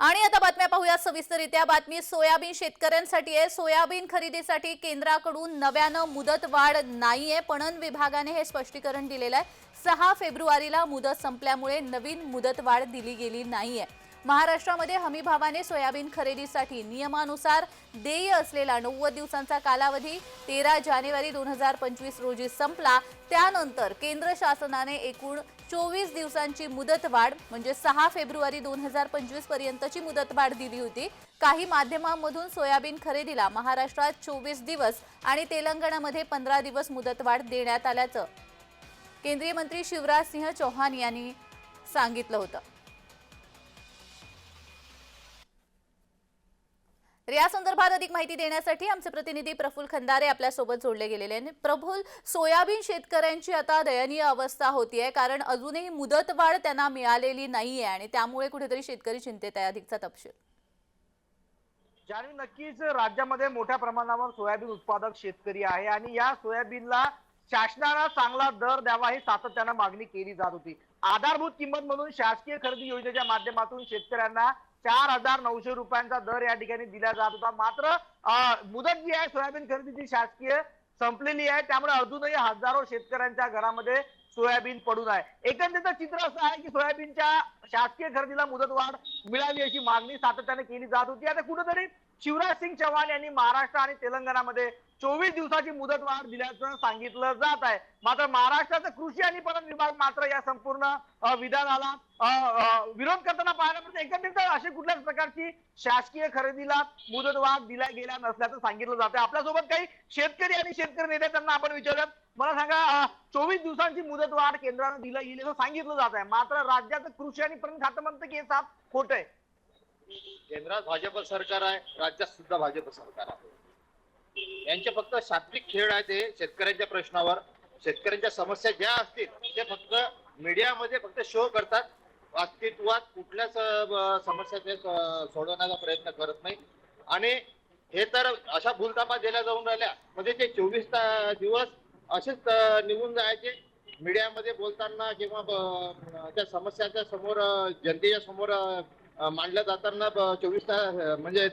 आणि आता बातम्या पाहूया सविस्तरित्या बातमी सोयाबीन शेतकऱ्यांसाठी आहे. सोयाबीन खरेदीसाठी केंद्राकडून नव्यानं मुदत वाढ नाहीये. पणन विभागाने हे स्पष्टीकरण दिलेलं आहे. सहा फेब्रुवारीला मुदत संपल्यामुळे नवीन मुदत वाढ दिली गेली नाहीये. महाराष्ट्रामध्ये हमीभावाने सोयाबीन खरेदीसाठी नियमानुसार देय असलेला नव्वद दिवसांचा कालावधी तेरा जानेवारी दोन हजार पंचवीस रोजी संपला. त्यानंतर केंद्र शासनाने एकूण चोवीस दिवसांची मुदतवाढ म्हणजे सहा फेब्रुवारी दोन हजार पंचवीस पर्यंतची मुदतवाढ दिली होती. काही माध्यमांमधून सोयाबीन खरेदीला महाराष्ट्रात चोवीस दिवस आणि तेलंगणामध्ये पंधरा दिवस मुदतवाढ देण्यात आल्याचं केंद्रीय मंत्री शिवराज सिंह चौहान यांनी सांगितलं होतं. तर या संदर्भात अधिक माहिती देण्यासाठी आमचे प्रतिनिधी प्रफुल खंदारे आपल्यासोबत जोडले गेलेले आहेत. प्रफुल सोयाबीन शेतकऱ्यांची आता दयनीय अवस्था होतीये कारण अजूनही मुदतवाढ त्यांना मिळालेली नाहीये आणि त्यामुळे कुठेतरी शेतकरी चिंतेत आहे. अधिकचा तपशील. जाणवी नक्कीच राज्यामध्ये मोठ्या प्रमाणावर सोयाबीन उत्पादक शेतकरी आहे आणि या सोयाबीनला शासनाला चांगला दर द्यावा ही सातत्यानं मागणी केली जात होती. आधारभूत किंमत म्हणून शासकीय खरेदी योजनेच्या माध्यमातून शेतकऱ्यांना चार हजार नऊशे रुपयांचा दर या ठिकाणी दिला जात होता. मात्र मुदत जी आहे सोयाबीन खरेदीची शासकीय संपलेली आहे. त्यामुळे अजूनही हजारो शेतकऱ्यांच्या घरामध्ये सोयाबीन पडून आहे. एकंदरीत चित्र असं आहे की सोयाबीनच्या शासकीय खरेदीला मुदतवाढ मिळावी अशी मागणी सातत्याने केली जात होती. आता कुठेतरी शिवराज सिंग चव्हाण यांनी महाराष्ट्र आणि तेलंगणामध्ये चोवीस दिवसाची मुदतवाढ दिल्याचं सांगितलं जात आहे. मात्र महाराष्ट्राचा कृषी आणि पणन विभाग मात्र या संपूर्ण विधानाला विरोध करताना पाहायला मिळतं. एकंदरीत अशी कुठल्याच प्रकारची शासकीय खरेदीला मुदतवाढ दिल्या गेल्या नसल्याचं सांगितलं जात आहे आपल्यासोबत काही शेतकरी आणि शेतकरी नेते त्यांना आपण विचारूयात. मला सांगा चोवीस दिवसांची मुदतवाढ केंद्रानं दिलं गेली असं सांगितलं जात आहे मात्र राज्याचं कृषी आणि पणन खातं म्हणतं की हे साफ खोट आहे. केंद्रात भाजप सरकार आहे राज्यात सुद्धा भाजप सरकार आहे. यांचे फक्त सात्विक खेळ आहे ते शेतकऱ्यांच्या प्रश्नावर. शेतकऱ्यांच्या समस्या ज्या असतील ते फक्त मीडियामध्ये फक्त शो करतात. अस्तित्वात कुठल्याच समस्या ते सोडवण्याचा प्रयत्न करत नाही. आणि हे तर अशा भूलतापा दिल्या जाऊन राहिल्या. म्हणजे ते चोवीस दिवस असेच निघून जायचे. मीडियामध्ये बोलताना किंवा त्या समस्याच्या समोर जनतेच्या समोर मांडल्या जाताना चोवीस तास म्हणजे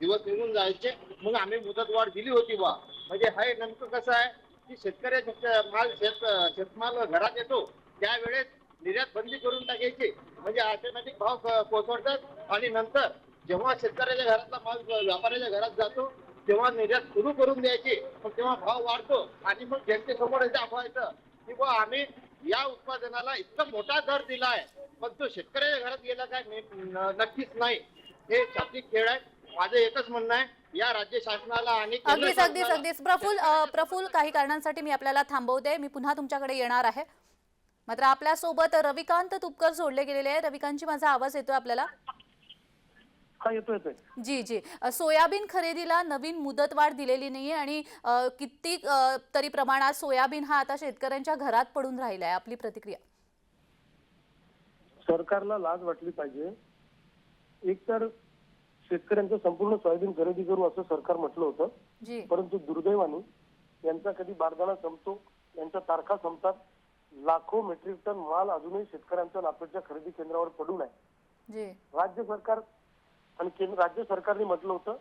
दिवस निघून जायचे. मग आम्ही मुदतवाढ दिली होती बा म्हणजे हे नेमकं कसं आहे की शेतकऱ्याचा माल शेत शेतमाल घरात येतो त्यावेळेस निर्यात बंदी करून टाकायची. म्हणजे ऑटोमॅटिक भाव कोसळतात. आणि नंतर जेव्हा शेतकऱ्याच्या घरातला माल व्यापाऱ्याच्या घरात जातो तेव्हा निर्यात सुरू करून द्यायची. मग तेव्हा भाव वाढतो. आणि मग जनतेसमोर दाखवायचं की बा आम्ही या उत्पादनाला इतका मोठा दर दिला आहे पण तो शेतकऱ्याच्या घरात गेला काय? नक्कीच नाही. हे शाब्दिक खेळ आहे. माझं एकच म्हणणं आहे. या राज्य शासनाला आणि अगदीच अगदीच अगदीच. प्रफुल प्रफुल काही कारणांसाठी मी आपल्याला थांबवते मी पुन्हा तुमच्याकडे येणार आहे. मात्र आपल्यासोबत रविकांत तुपकर जोडले गेलेले आहे रविकांतची माझा आवाज येतोय आपल्याला? हा जी जी. सोयाबीन खरेदीला नवीन मुदतवाढ दिलेली नाहीये आणि किती तरी प्रमाणात सोयाबीन हा आता शेतकऱ्यांच्या घरात पडून राहिला आहे आपली प्रतिक्रिया. सरकारला लाज वाटली पाहिजे. एक तर शेतकऱ्यांचं संपूर्ण सोयाबीन खरेदी करू असं सरकार म्हटलं होतं. परंतु दुर्दैवाने यांचा कधी बारदाना संपतो यांच्या तारखा संपतात लाखो मेट्रिक टन माल अजूनही शेतकऱ्यांच्या नापेच्या खरेदी केंद्रावर पडून आहे राज्य सरकार आणि केंद्र राज्य सरकारने म्हटलं होतं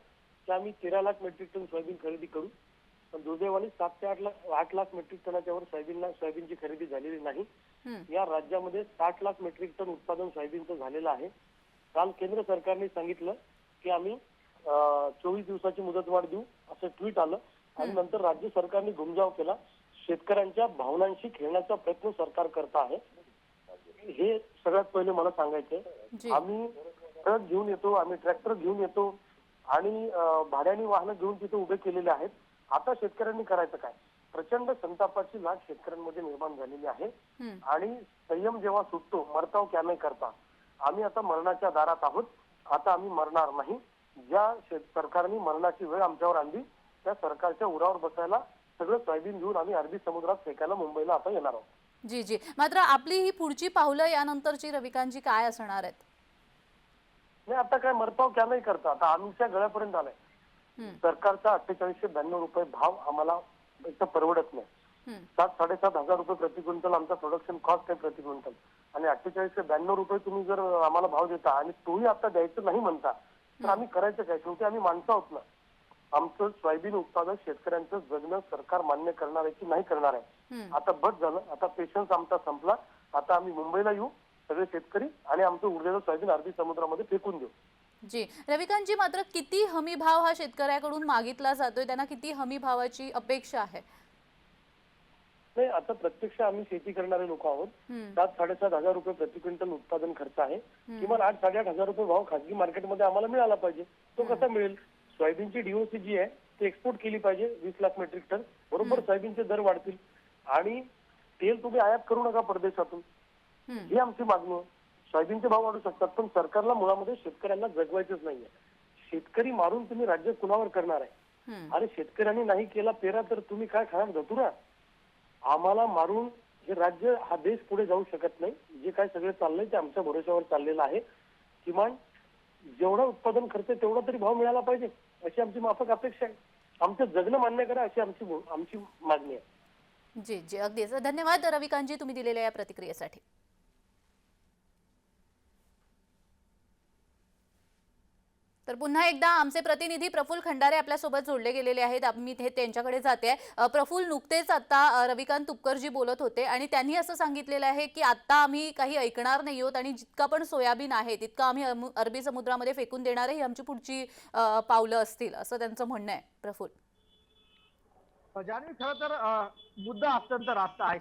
की आम्ही तेरा लाख मेट्रिक टन सोयाबीन खरेदी करू. पण दुर्दैवाने सात ते आठ लाख आठ लाख मेट्रिक टनाच्या वर सोयाबीनला सोयाबीनची खरेदी झालेली नाही. या राज्यामध्ये साठ लाख मेट्रिक टन उत्पादन सोयाबीनचं झालेलं आहे. काल केंद्र सरकारने सांगितलं की आम्ही चोवीस दिवसाची मुदतवाढ देऊ असं ट्विट आलं. आणि नंतर राज्य सरकारने घुमजाव केला. शेतकऱ्यांच्या भावनांशी खेळण्याचा प्रयत्न सरकार करत आहे. हे सगळ्यात पहिले मला सांगायचंय. आम्ही ट्रक घेऊन येतो आम्ही ट्रॅक्टर घेऊन येतो आणि भाड्याने वाहनं घेऊन तिथे उभे केलेले आहेत. आता शेतकऱ्यांनी करायचं काय? प्रचंड संतापाची लाट शेतकऱ्यांमध्ये निर्माण झालेली आहे. आणि संयम जेव्हा सुटतो मरताव क्या नाही करता आम्ही आता मरणाच्या दारात आहोत. आता आम्ही मरणार नाही. ज्या सरकारने मरणाची वेळ आमच्यावर आणली त्या सरकारच्या उरावर बसायला सगळं सोयाबीन घेऊन आम्ही अरबी समुद्रात फेकायला मुंबईला आता येणार आहोत. जी जी. मात्र आपली ही पुढची पावलं यानंतरची रविकांतजी काय असणार आहेत? नाही आता काय मरताव क्या नाही करता आता आमच्या गळ्यापर्यंत आलाय. सरकारचा अठ्ठेचाळीसशे ब्याण्णव रुपये भाव आम्हाला तर परवडत नाही. सात साडेसात हजार रुपये प्रति क्विंटल आमचा प्रोडक्शन कॉस्ट आहे प्रति क्विंटल. आणि अठ्ठेचाळीस ते ब्याण्णव रुपये तुम्ही जर आम्हाला भाव देता आणि तोही आता द्यायचं नाही म्हणता तर आम्ही करायचं काय? शेवटी आम्ही माणसं आहोत ना. आमचं सोयाबीन उत्पादक शेतकऱ्यांचं जगणं सरकार मान्य करणार आहे की नाही करणार आहे. आता बस झालं. आता पेशन्स आमचा संपला. आता आम्ही मुंबईला येऊ सगळे शेतकरी आणि आमचं उरलेलं सोयाबीन अरबी समुद्रामध्ये फेकून देऊ. जी. रविकांतजी मात्र किती हमी भाव हा शेतकऱ्याकडून मागितला जातोय? त्यांना किती हमी भावाची अपेक्षा आहे? नाही आता प्रत्यक्ष आम्ही शेती करणारे लोक आहोत. सात साडेसात हजार रुपये प्रति क्विंटल उत्पादन खर्च आहे. किमान आठ साडेआठ हजार रुपये भाव खासगी मार्केटमध्ये आम्हाला मिळाला पाहिजे. तो कसा मिळेल? सोयाबीनची डीओसी जी आहे ती एक्सपोर्ट केली पाहिजे वीस लाख मेट्रिक टन बरोबर सोयाबीनचे दर वाढतील. आणि तेल तुम्ही आयात करू नका परदेशातून. ही आमची मागणी सोयाबीनचे भाव वाढू शकतात पण सरकारला मुळामध्ये शेतकऱ्यांना जगवायचंच नाहीये. शेतकरी मारून तुम्ही राज्य कुणावर करणार आहे. अरे शेतकऱ्यांनी नाही केला पेरा तर तुम्ही काय खाणार? धतुरा आम्हाला मारून हे राज्य हा देश पुढे जाऊ शकत नाही. जे काय सगळं चाललंय ते आमच्या भरोश्यावर चाललेलं आहे. किमान जेवढा उत्पादन खर्च तेवढा तरी भाव मिळाला पाहिजे अशी आमची माफक अपेक्षा आहे. आमचं जगणं मान्य करा अशी आमची आमची मागणी आहे. जी जी. अगदीच. धन्यवाद रविकांतजी तुम्ही दिलेल्या या प्रतिक्रियेसाठी. तर पुन्हा एकदा आमचे प्रतिनिधी प्रफुल खंडारे आपल्यासोबत जोडले गेलेले आहेत. मी ते त्यांच्याकडे जाते प्रफुल नुकतेच आता रविकांत तुपकरजी बोलत होते आणि त्यांनी असं सांगितलेलं आहे की आता आम्ही काही ऐकणार नाही आहोत आणि जितका पण सोयाबीन आहे तितका आम्ही अरबी समुद्रामध्ये फेकून देणार आहे ही आमची पुढची पावलं असतील असं त्यांचं म्हणणं आहे. प्रफुल जानवी खरं तर मुद्दा अत्यंत रास्त आहे.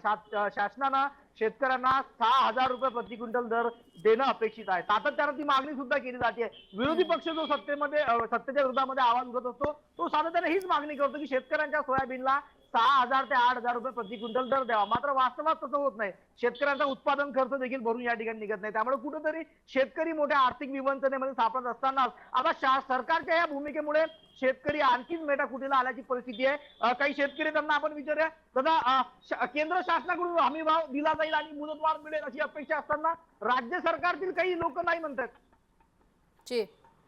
शासनानं शेतकऱ्यांना सहा हजार रुपये प्रति क्विंटल दर देणं अपेक्षित आहे. सातत्यानं ती मागणी सुद्धा केली जाते. विरोधी पक्ष जो सत्तेमध्ये सत्तेच्या विरोधामध्ये आवाज उठत असतो तो सातत्याने हीच मागणी करतो की शेतकऱ्यांच्या सोयाबीनला सहा हजार ते आठ हजार रुपये प्रति क्विंटल दर द्यावा. मात्र वास्तवात तसं होत नाही. शेतकऱ्यांचा उत्पादन खर्च देखील भरून या ठिकाणी निघत नाही. त्यामुळे कुठेतरी शेतकरी मोठ्या आर्थिक विवंचनेमध्ये सापडत असताना आता सरकारच्या या भूमिकेमुळे शेतकरी आणखीच मेटाकुटीला आल्याची परिस्थिती आहे. काही शेतकरी त्यांना आपण विचारूया. दादा केंद्र शासनाकडून हमी भाव दिला जाईल आणि मुदतवाढ मिळेल अशी अपेक्षा असताना राज्य सरकारतील काही लोक नाही म्हणतात. जी.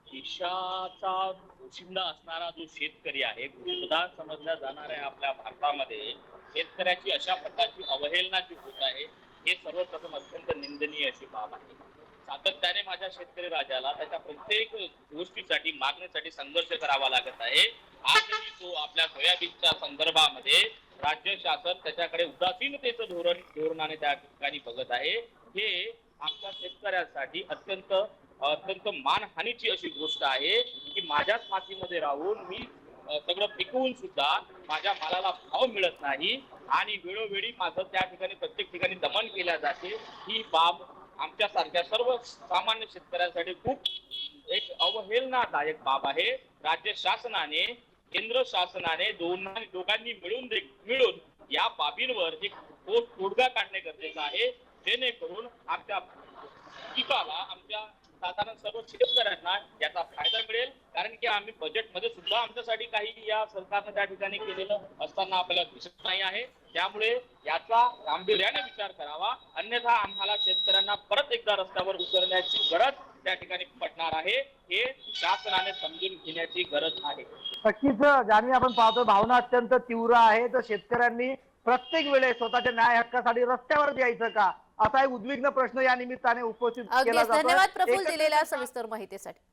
देशाचा पोशिंदा असणारा जो शेतकरी आहे कृषीप्रधान समजल्या जाणाऱ्या आपल्या भारतामध्ये शेतकऱ्याची अशा प्रकारची अवहेलना जी होत आहे हे सर्वप्रथम अत्यंत निंदनीय अशी बाब आहे. सातत्याने माझ्या शेतकरी राजाला त्याच्या प्रत्येक गोष्टीसाठी मागणीसाठी संघर्ष करावा लागत आहे. आजही तो आपल्या सोयाबीनच्या संदर्भामध्ये राज्य शासन त्याच्याकडे उदासीनतेचं धोरण धोरणाने त्या ठिकाणी बघत आहे. हे आमच्या शेतकऱ्यांसाठी अत्यंत अत्यंत मानहानीची अशी गोष्ट आहे की माझ्याच मातीमध्ये राहून मी सगळं पिकवून सुद्धा माझ्या मालाला भाव मिळत नाही आणि वेळोवेळी माझं त्या ठिकाणी प्रत्येक ठिकाणी दमन केल्या जाते. ही बाब आमच्या सारख्या सर्व सामान्य शेतकऱ्यांसाठी खूप एक अवहेलनादायक बाब आहे. राज्य शासनाने केंद्र शासनाने दोन दोघांनी मिळून मिळून या बाबींवर एक ठोस तोडगा काढणे गरजेचं आहे. जेणेकरून आमच्या पिकाला आमच्या साधारण सर्व शेतकऱ्यांना याचा फायदा मिळेल. कारण की आम्ही बजेटमध्ये सुद्धा आमच्यासाठी काही या सरकारनं त्या ठिकाणी केलेलं असताना आपल्याला दिसत नाही आहे. त्यामुळे याचा गांभीर्याने विचार करावा. अन्यथा आम्हाला शेतकऱ्यांना परत एकदा रस्त्यावर उतरण्याची गरज त्या ठिकाणी पडणार आहे. हे शासनाने समजून घेण्याची गरज आहे. नक्कीच ज्यांनी आपण पाहतो भावना अत्यंत तीव्र आहे. तर शेतकऱ्यांनी प्रत्येक वेळेस स्वतःच्या न्याय हक्कासाठी रस्त्यावर यायचं का? असा एक उद्विग्न प्रश्न या निमित्ताने उपस्थित केला धन्यवाद प्रफुल्ल दिलेल्या सविस्तर माहितीसाठी.